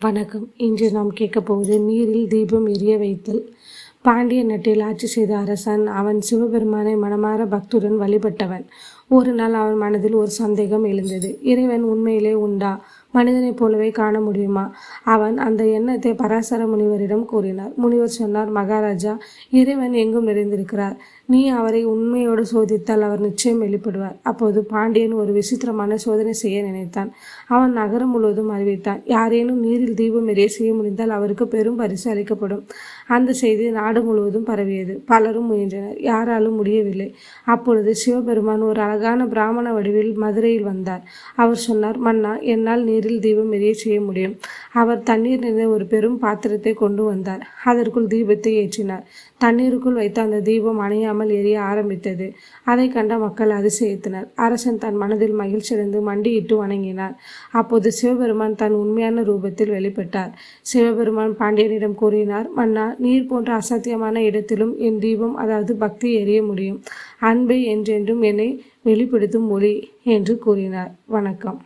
வணக்கம். இன்று நாம் கேட்க போவது நீரில் தீபம் எரிய வைத்தல் பாண்டிய நாட்டில் ஆட்சி செய்த அரசன் அவன் சிவபெருமானை மனமாற பக்துடன் வழிபட்டவன். ஒரு நாள் அவன் மனதில் ஒரு சந்தேகம் எழுந்தது. இறைவன் உண்மையிலே உண்டா? மனிதனைப் போலவே காண முடியுமா? அவன் அந்த எண்ணத்தை பராசர முனிவரிடம் கூறினார். முனிவர் சொன்னார் மகாராஜா இறைவன் எங்கும் நிறைந்திருக்கிறார். நீ அவரை உண்மையோடு சோதித்தால் அவர் நிச்சயம் வெளிப்படுவார். அப்போது பாண்டியன் ஒரு விசித்திரமான சோதனை செய்ய நினைத்தான். அவன் நகரம் முழுவதும் அறிவித்தான். யாரேனும் நீரில் தீபம் எரிய செய்ய முடிந்தால் அவருக்கு பெரும் பரிசு அளிக்கப்படும். அந்த செய்தி நாடு முழுவதும் பரவியது. பலரும் முயன்றனர். யாராலும் முடியவில்லை. அப்பொழுது சிவபெருமான் ஒரு அழகான பிராமண வடிவில் மதுரையில் வந்தார். அவர் சொன்னார் மன்னா என்னால் நீரில் தீபம் எரிய செய்ய முடியும். அவர் தண்ணீர் நிறைந்த ஒரு பெரும் பாத்திரத்தை கொண்டு வந்தார். அதற்குள் தீபத்தை ஏற்றினார். தண்ணீருக்குள் வைத்த அந்த தீபம் அணையாமல் எரிய ஆரம்பித்தது. அதை கண்ட மக்கள் அதிசயித்தனர். அரசன் தன் மனதில் மகிழ்ச்சியடைந்து மண்டியிட்டு வணங்கினார். அப்போது சிவபெருமான் தன் உண்மையான ரூபத்தில் வெளிப்பட்டார். சிவபெருமான் பாண்டியனிடம் கூறினார் மன்னா நீர் போன்ற அசாத்தியமான இடத்திலும் என் தீபம் அதாவது பக்தி எரிய முடியும். அன்பை என்றென்றும் என்னை வெளிப்படுத்தும் மொழி என்று கூறினார். வணக்கம்.